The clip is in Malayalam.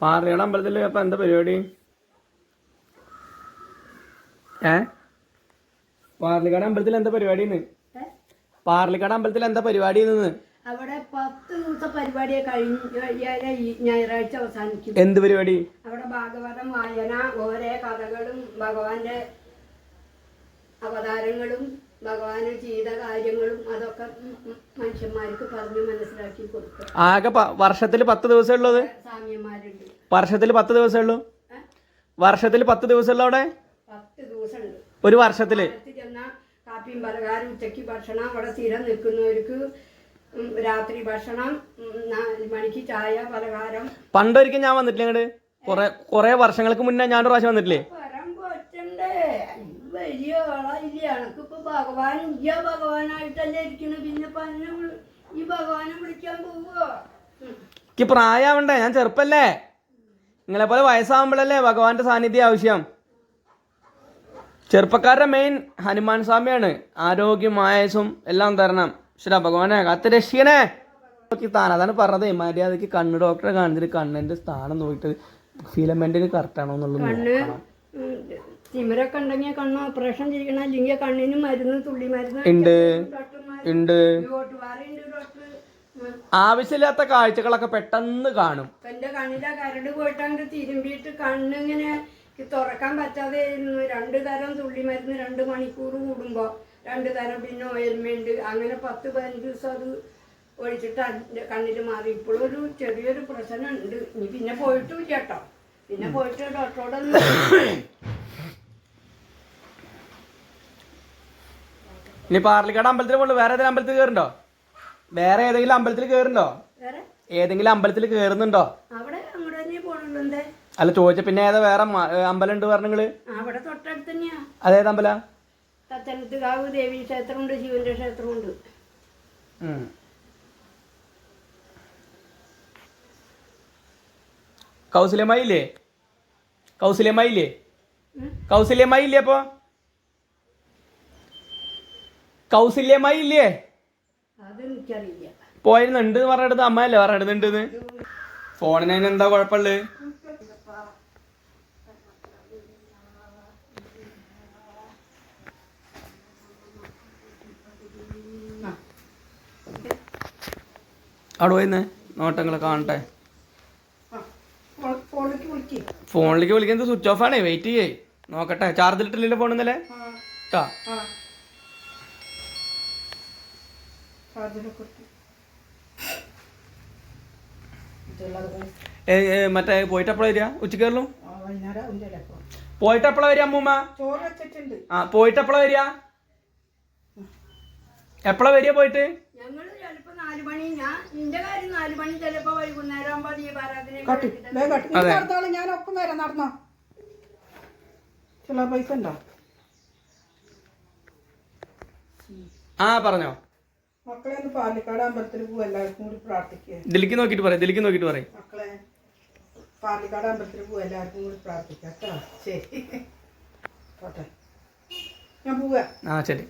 പാർലിയുടെ അമ്പലത്തിൽ അപ്പൊ എന്താ പരിപാടി? ഏ? പാർലിക്കാട് അമ്പലത്തിൽ എന്താ പരിപാടി? പാർലിക്കാട് അമ്പലത്തിൽ എന്താ പരിപാടി അവിടെ പത്ത് ദിവസത്തെ പരിപാടിയെ കഴിഞ്ഞാൽ ഞായറാഴ്ച അവസാനിക്കും. എന്ത് പരിപാടി? അവിടെ ഭാഗവതം വായന ഓരോ കഥകളും ഭഗവാന്റെ അവതാരങ്ങളും ഭഗവാന് ചെയ്ത കാര്യങ്ങളും അതൊക്കെ മനുഷ്യന്മാർക്ക് പറഞ്ഞു മനസ്സിലാക്കി കൊടുക്കും ആകെ വർഷത്തിൽ പത്ത് ദിവസം ഉള്ളത് സാമ്യന്മാരുണ്ട്. വർഷത്തിൽ പത്ത് ദിവസമേ ഉള്ളൂ? വർഷത്തിൽ പത്ത് ദിവസമുള്ള അവിടെ? ഒരു വർഷത്തിൽ? കാപ്പിയും പലഹാരം ഉച്ചയ്ക്ക് ഭക്ഷണം അവിടെ സ്ഥിരം നിൽക്കുന്നവർക്ക് രാത്രി ഭക്ഷണം മണിക്ക് ചായ പലഹാരം. പണ്ടൊരിക്കൽ ഞാൻ വന്നിട്ടില്ല ഇങ്ങോട്ട് കുറെ കുറെ വർഷങ്ങൾക്ക് മുന്നേ ഞാൻ ഒരു പ്രാവശ്യം വന്നിട്ടില്ലേ? വലിയ എനക്കിപ്പോ ഭഗവാൻ ഇയ്യ ഭഗവാനായിട്ടല്ലേ ഇരിക്കണു. പിന്നെ ഈ ഭഗവാനെ വിളിക്കാൻ പോവോ. എനിക്ക് പ്രായാവണ്ടേ? ഞാൻ ചെറുപ്പല്ലേ? നിങ്ങളെ പോലെ വയസ്സാകുമ്പോഴല്ലേ ഭഗവാന്റെ സാന്നിധ്യം ആവശ്യം? ചെറുപ്പക്കാരുടെ മെയിൻ ഹനുമാൻ സ്വാമിയാണ്. ആരോഗ്യം ആയസും എല്ലാം തരണം. ശരി ഭഗവാനെ കാത്ത് രക്ഷിക്കണേ. നോക്കി താൻ അതാണ് പറഞ്ഞത്. മര്യാദയ്ക്ക് കണ്ണ് ഡോക്ടറെ കാണിച്ചിട്ട് കണ്ണിന്റെ സ്ഥാനം നോക്കിയിട്ട് ഫിലമെന്റിന് കറക്റ്റ് ആണോ എന്നുള്ളത് നോക്കണം. ഉം, തിമിരൊക്കെ ഉണ്ടെങ്കിൽ കണ്ണ് ഓപ്പറേഷൻ ചെയ്യണം. അല്ലെങ്കിൽ കണ്ണിന് മരുന്ന് തുള്ളി മരുന്ന് ഉണ്ട്. ഉണ്ട്. ആവശ്യമില്ലാത്ത കാഴ്ചകളൊക്കെ പെട്ടെന്ന് കാണും. എന്റെ കണ്ണിലെ കരട് പോയിട്ട് അങ്ങോട്ട് തിരുമ്പിയിട്ട് കണ്ണിങ്ങനെ തുറക്കാൻ പറ്റാതെ ഇരുന്നു. രണ്ട് തരം തുള്ളി മരുന്ന് രണ്ട് മണിക്കൂർ കൂടുമ്പോ രണ്ട് തരം പിന്നെ ഓയിൽമെന്റ് അങ്ങനെ പത്ത് പതിനഞ്ച് ദിവസം അത് ഒഴിച്ചിട്ട് അതിന്റെ കണ്ണിൽ മാറി. ഇപ്പോഴും ഒരു ചെറിയൊരു പ്രശ്നം ഉണ്ട് ഇനി പിന്നെ പോയിട്ടും കേട്ടോ പിന്നെ പോയിട്ട് ഡോക്ടറോടെ ഇനി പാർലിക്കാട് അമ്പലത്തിൽ കൊണ്ട് വേറെ ഏതെങ്കിലും അമ്പലത്തിൽ കയറുണ്ടോ വേറെ ഏതെങ്കിലും അമ്പലത്തിൽ കേറുന്നുണ്ടോ? ഏതെങ്കിലും അമ്പലത്തിൽ കേറുന്നുണ്ടോ? അല്ല ചോദിച്ച പിന്നെ ഏതാ വേറെ അമ്പലം ഉണ്ട് പറഞ്ഞങ്ങൾ അവിടെ തൊട്ടടുത്ത് തന്നെയാ. അതേത് അമ്പല? ദേവീ ക്ഷേത്രമുണ്ട് ശിവന്റെ ക്ഷേത്രമുണ്ട്. കൗസല്യമായില്ലേ കൗസല്യമായില്ലേ കൗസല്യമായില്ലേ അപ്പൊ കൗസല്യമായി ഇല്ലേ അത് എനിക്കറിയില്ല പോയിരുന്നുണ്ട് പറഞ്ഞിടത്ത് അമ്മയല്ലേ പറഞ്ഞിടുന്നുണ്ടെന്ന് ഫോണിന് അതിന് എന്താ കുഴപ്പമുള്ളത് അവിടെ പോയിന്ന് നോട്ടങ്ങളെ കാണട്ടെ. ഫോണിലേക്ക് വിളിക്ക്. ഫോണിലേക്ക് വിളിക്കുന്നത് സ്വിച്ച് ഓഫ് ആണേ. വെയിറ്റ് ചെയ്യേ. നോക്കട്ടെ. ചാർജ് ഇട്ടില്ലല്ലോ ഫോൺ ഇന്നലെ? ആ. മറ്റേ പോയിട്ട് എപ്പോഴാ വരിക? ഉച്ചയ്ക്ക് വരലും. പോയിട്ട് എപ്പോഴാ വരിക അമ്മൂമ്മ? ആ പോയിട്ട് എപ്പോഴാ വരിക? എപ്പോഴാ വരിക പോയിട്ട്? വരാം നടന്നോ? ചില പൈസ ഉണ്ടോ? ആ പറഞ്ഞോ. മക്കളെ ഒന്ന് പാലക്കാട് അമ്പലത്തിൽ പോകും എല്ലാവർക്കും കൂടി പ്രാർത്ഥിക്കുക ഇതിലേക്ക് നോക്കിയിട്ട് പറയും ഇതിലേക്ക് നോക്കിയിട്ട് പറയും. മക്കളെ പാലക്കാട് അമ്പലത്തിൽ പോകും എല്ലാവർക്കും കൂടി പ്രാർത്ഥിക്കാം കേട്ടോ. ശരി. പോട്ടെ. ഞാൻ പോവാ. ആ ശരി.